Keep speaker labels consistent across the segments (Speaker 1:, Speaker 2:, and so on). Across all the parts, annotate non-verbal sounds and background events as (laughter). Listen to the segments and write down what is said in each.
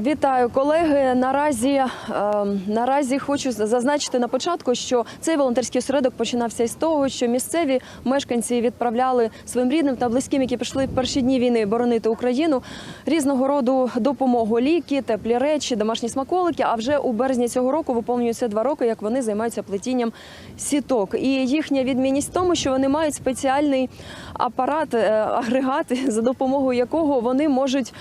Speaker 1: Вітаю, колеги. Наразі е, наразі хочу зазначити на початку, що цей волонтерський осередок починався із того, що місцеві мешканці відправляли своїм рідним та близьким, які пішли в перші дні війни боронити Україну, різного роду допомогу, ліки, теплі речі, домашні смаколики. А вже у березні цього року виповнюється два роки, як вони займаються плетінням сіток. І їхня відмінність в тому, що вони мають спеціальний апарат, е, агрегат, (laughs) за допомогою якого вони можуть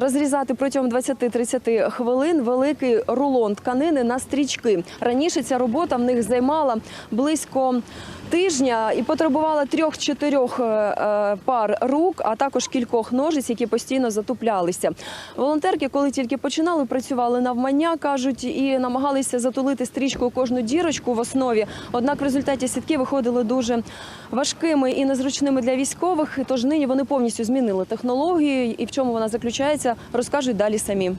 Speaker 1: розрізати протягом 20-30 хвилин великий рулон тканини на стрічки. Раніше ця робота в них займала близько тижня і потребувала трьох-чотирьох е, е, пар рук, а також кількох ножиць, які постійно затуплялися. Волонтерки, коли тільки починали, працювали навмання, кажуть, і намагалися затулити стрічкою кожну дірочку в основі. Однак в результаті сітки виходили дуже важкими і незручними для військових. Тож нині вони повністю змінили технологію, і в чому вона заключається, розкажуть далі самі.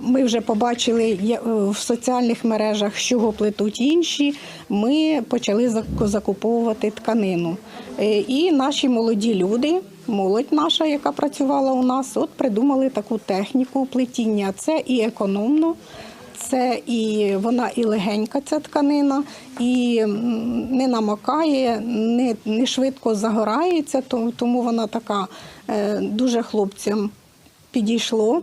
Speaker 2: Ми вже побачили е, в соціальних мережах, з чого плетуть інші. Ми почали закуповувати тканину. Е, І наші молоді люди, молодь наша, яка працювала у нас, от придумали таку техніку плетіння. Це і економно. Це і вона і легенька, ця тканина, і не намокає, не, не швидко загорається, то- тому вона така е, дуже хлопцям підійшло.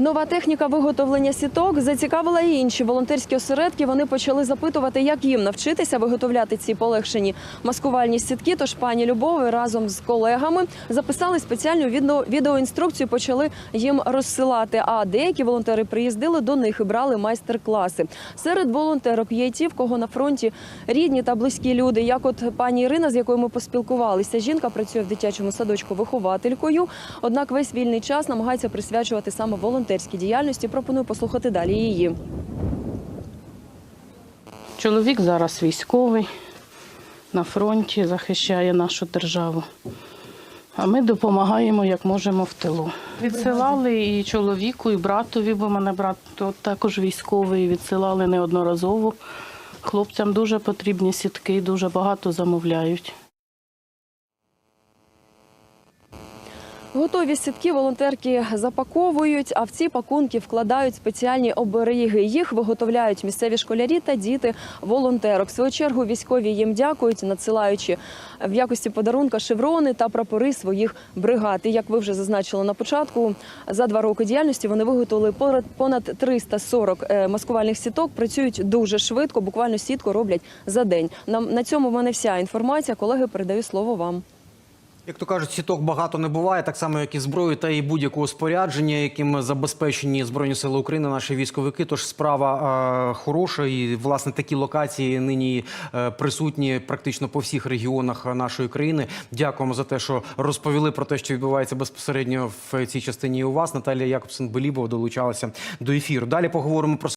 Speaker 1: Нова техніка виготовлення сіток зацікавила і інші волонтерські осередки. Вони почали запитувати, як їм навчитися виготовляти ці полегшені маскувальні сітки. Тож пані Любови разом з колегами записали спеціальну відео, відеоінструкцію, почали їм розсилати. А деякі волонтери приїздили до них і брали майстер-класи. Серед волонтерок є ті, в кого на фронті рідні та близькі люди. Як от пані Ірина, з якою ми поспілкувалися. Жінка працює в дитячому садочку вихователькою. Однак весь вільний час намагається присвячувати саме волонтерській діяльності. Пропоную послухати далі її.
Speaker 3: Чоловік зараз військовий на фронті, захищає нашу державу. А ми допомагаємо як можемо в тилу. Відсилали і чоловіку, і братові, бо мене брат також військовий, відсилали неодноразово. Хлопцям дуже потрібні сітки, дуже багато замовляють.
Speaker 1: Готові сітки волонтерки запаковують, а в ці пакунки вкладають спеціальні оберіги. Їх виготовляють місцеві школярі та діти волонтерок. В свою чергу військові їм дякують, надсилаючи в якості подарунка шеврони та прапори своїх бригад. І як ви вже зазначили на початку, за два роки діяльності вони виготовили понад- понад 340 е, маскувальних сіток. Працюють дуже швидко, буквально сітку роблять за день. На цьому в мене вся інформація. Колеги, передаю слово вам.
Speaker 4: Як то кажуть, сіток багато не буває, так само як і зброї та і будь-якого спорядження, яким забезпечені збройні сили України, наші військовики. Тож справа е, хороша, і власне такі локації нині е, присутні практично по всіх регіонах нашої країни. Дякуємо за те, що розповіли про те, що відбувається безпосередньо в цій частині. У вас Наталія Якобсон Белібова долучалася до ефіру. Далі поговоримо про